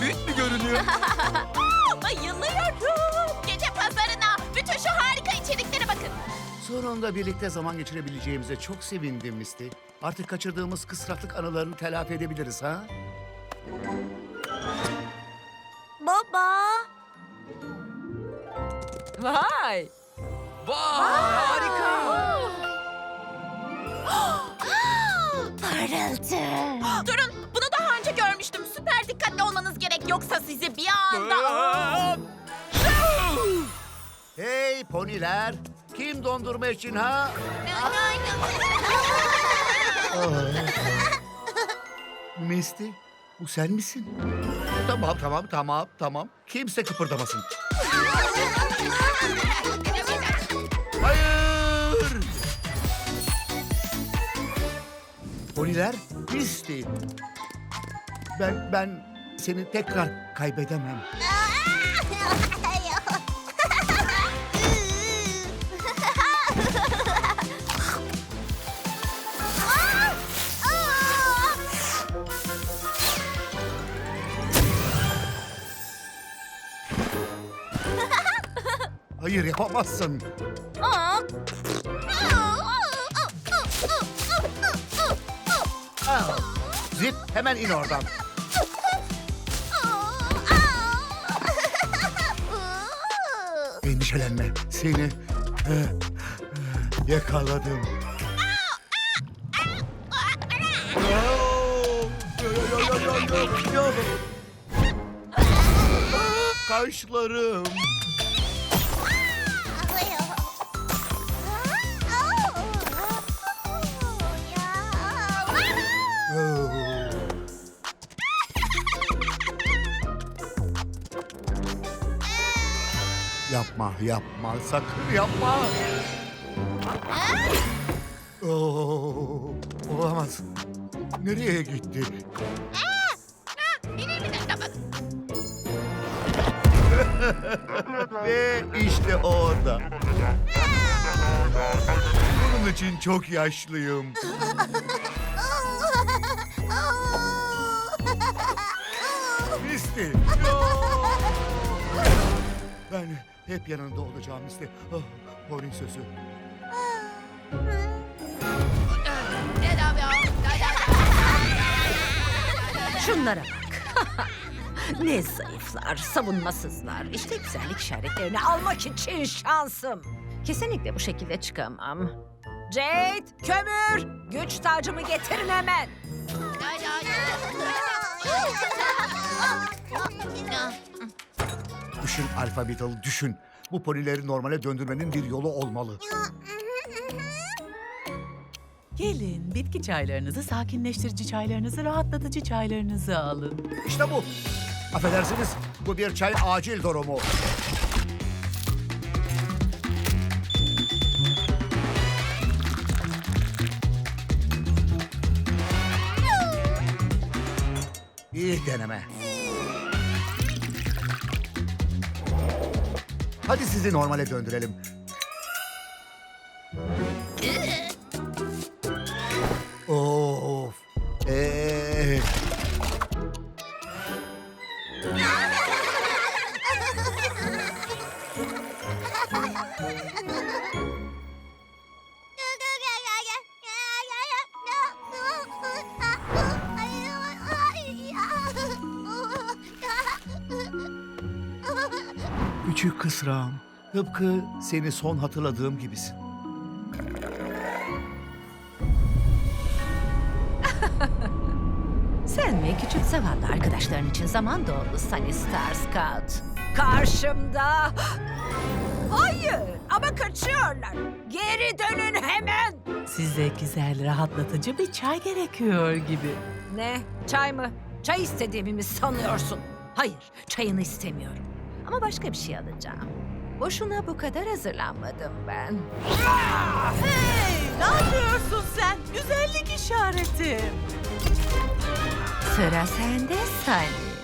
büyük mü görünüyor? Bayılıyorum. Gece pazarına. Bütün şu harika içeriklere bakın. Sonunda birlikte zaman geçirebileceğimize çok sevindim Misty. Artık kaçırdığımız kısraklık anılarını telafi edebiliriz ha? Baba. Vay! Vay harika. Parıltı. Durun bunu daha önce görmüştüm. Süper dikkatli olmanız gerek. Yoksa sizi bir anda... Hey poniler! Kim dondurma için ha? Misty, bu sen misin? Tamam, tamam, tamam, tamam. Kimse kıpırdamasın. Hayır! Poniler, Misty. Ben, ben seni tekrar kaybedemem. Hayır, yapamazsın. Al. Zip, hemen in oradan. Endişelenme, seni eh, eh, yakaladım. Kaşlarım. Yapma, yapma, sakın yapma. Oo, olamaz. Nereye gitti? Ve işte orada. Bunun için çok yaşlıyım. Misty. Ben hep yanında olacağım Misty. Oh, Pony sözü. Şunlara bak. ne zayıflar, savunmasızlar. İşte güzellik işaretlerini almak için şansım. Kesinlikle bu şekilde çıkamam. Jade, kömür, güç tacımı getirin hemen. Düşün Alpha Beetle, düşün. Bu ponileri normale döndürmenin bir yolu olmalı. Gelin bitki çaylarınızı, sakinleştirici çaylarınızı, rahatlatıcı çaylarınızı alın. İşte bu. Affedersiniz, bu bir çay acil durumu. İyi deneme. Hadi sizi normale döndürelim. Of. Ee, küçük kısrağım. Tıpkı seni son hatırladığım gibisin. Sen ve küçük zavallı arkadaşların için zaman doldu Sunny Star Scout. Karşımda. Hayır ama kaçıyorlar. Geri dönün hemen. Size güzel, rahatlatıcı bir çay gerekiyor gibi. Ne? Çay mı? Çay istediğimi mi sanıyorsun? Hayır, çayını istemiyorum. Ama başka bir şey alacağım. Boşuna bu kadar hazırlanmadım ben. Hey, ne yapıyorsun sen? Güzellik işareti. Sıra sende Sunny.